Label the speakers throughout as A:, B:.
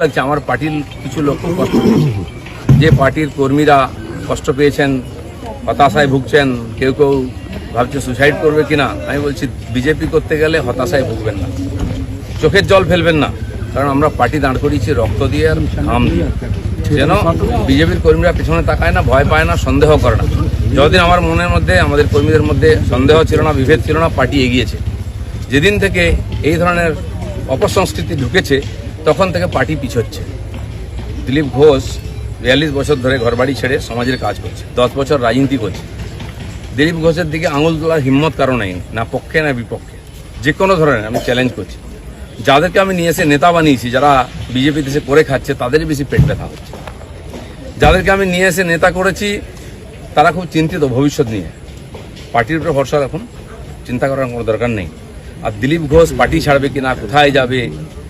A: লাগছে। আমার পার্টির কিছু লোক কষ্ট। যে পার্টির কর্মীরা কষ্ট পেয়েছেন, হতাশায় ভুগছেন, কেউ কেউ ভাবছে সুসাইড করবে কিনা, আমি বলছি, বিজেপি করতে গেলে হতাশায় ভুগবেন না। চোখের জল ফেলবেন না। কারণ আমরা পার্টি দাঁড় করিয়েছি, রক্ত দিয়ে আর ঘাম দিয়ে। যেন বিজেপির কর্মীরা পিছনে তাকায় না, ভয় পায় না, সন্দেহ করে না। যতদিন আমার মনের মধ্যে, আমাদের কর্মীদের মধ্যে সন্দেহ ছিল না, বিভেদ ছিল না, পার্টি এগিয়েছে। যেদিন থেকে এই ধরনের অপসংস্কৃতি ঢুকেছে তখন থেকে পার্টি পিছোচ্ছে। দিলীপ ঘোষ বিয়াল্লিশ বছর ধরে ঘরবাড়ি ছেড়ে সমাজের কাজ করছে, দশ বছর রাজনীতি করছে। দিলীপ ঘোষের দিকে আঙুল তোলার হিম্মত কারও নেই, না পক্ষে, না বিপক্ষে। যে কোনো ধরনের আমি চ্যালেঞ্জ করছি। যাদেরকে আমি নিয়ে এসে নেতা বানিয়েছি, যারা বিজেপি দেশে করে খাচ্ছে, তাদেরই বেশি পেট ব্যথা হচ্ছে। যাদেরকে আমি নিয়ে এসে নেতা করেছি, তারা খুব চিন্তিত ভবিষ্যৎ নিয়ে। পার্টির উপরে ভরসা রাখুন, চিন্তা করার কোনো দরকার নেই। আর দিলীপ ঘোষ পার্টি ছাড়বে কিনা, কোথায় যাবে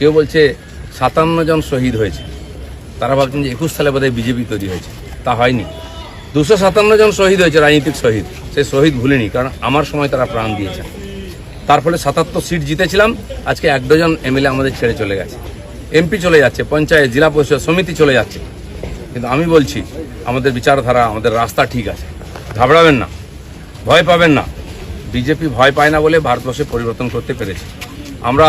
A: কেউ বলছে সাতান্ন জন শহীদ হয়েছে। তারা ভাবছেন যে একুশ সালে বোধহয় বিজেপি তৈরি হয়েছে। তা হয়নি। দুশো সাতান্ন জন শহীদ হয়েছে, রাজনীতিক শহীদ। সে শহীদ ভুলেনি, কারণ আমার সময় তারা প্রাণ দিয়েছেন তার ফলে সাতাত্তর সিট জিতেছিলাম, আজকে এক ডজন এমএলএ আমাদের ছেড়ে চলে গেছে। এমপি চলে যাচ্ছে, পঞ্চায়েত, জেলা পরিষদ সমিতি চলে যাচ্ছে। কিন্তু আমি বলছি, আমাদের বিচারধারা, আমাদের রাস্তা ঠিক আছে। ঘাবড়াবেন না, ভয় পাবেন না। বিজেপি ভয় পায় না বলে ভারতবর্ষে পরিবর্তন করতে পেরেছে। আমরা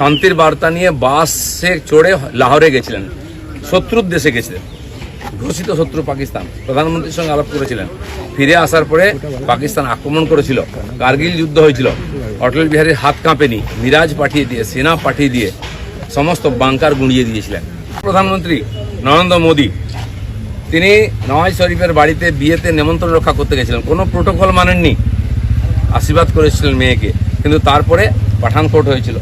A: শান্তির বার্তা নিয়ে বাসে চড়ে লাহোরে গেছিলেন। শত্রুর দেশে গেছিলেন। ঘোষিত শত্রু পাকিস্তান। প্রধানমন্ত্রীর সঙ্গে আলাপ করেছিলেন। ফিরে আসার পরে পাকিস্তান আক্রমণ করেছিল। কার্গিল যুদ্ধ হয়েছিল। অটল বিহারীর হাত কাঁপেনি। মিরাজ পাঠিয়ে দিয়ে, সেনা পাঠিয়ে দিয়ে সমস্ত বাংকার গুঁড়িয়ে দিয়েছিলেন। প্রধানমন্ত্রী নরেন্দ্র মোদী, তিনি নওয়াজ শরীফের বাড়িতে বিয়েতে নেমন্ত্রণ রক্ষা করতে গেছিলেন। কোনো প্রোটোকল মানেননি। আশীর্বাদ করেছিলেন মেয়েকে। কিন্তু তারপরে পাঠানকোট হয়েছিল।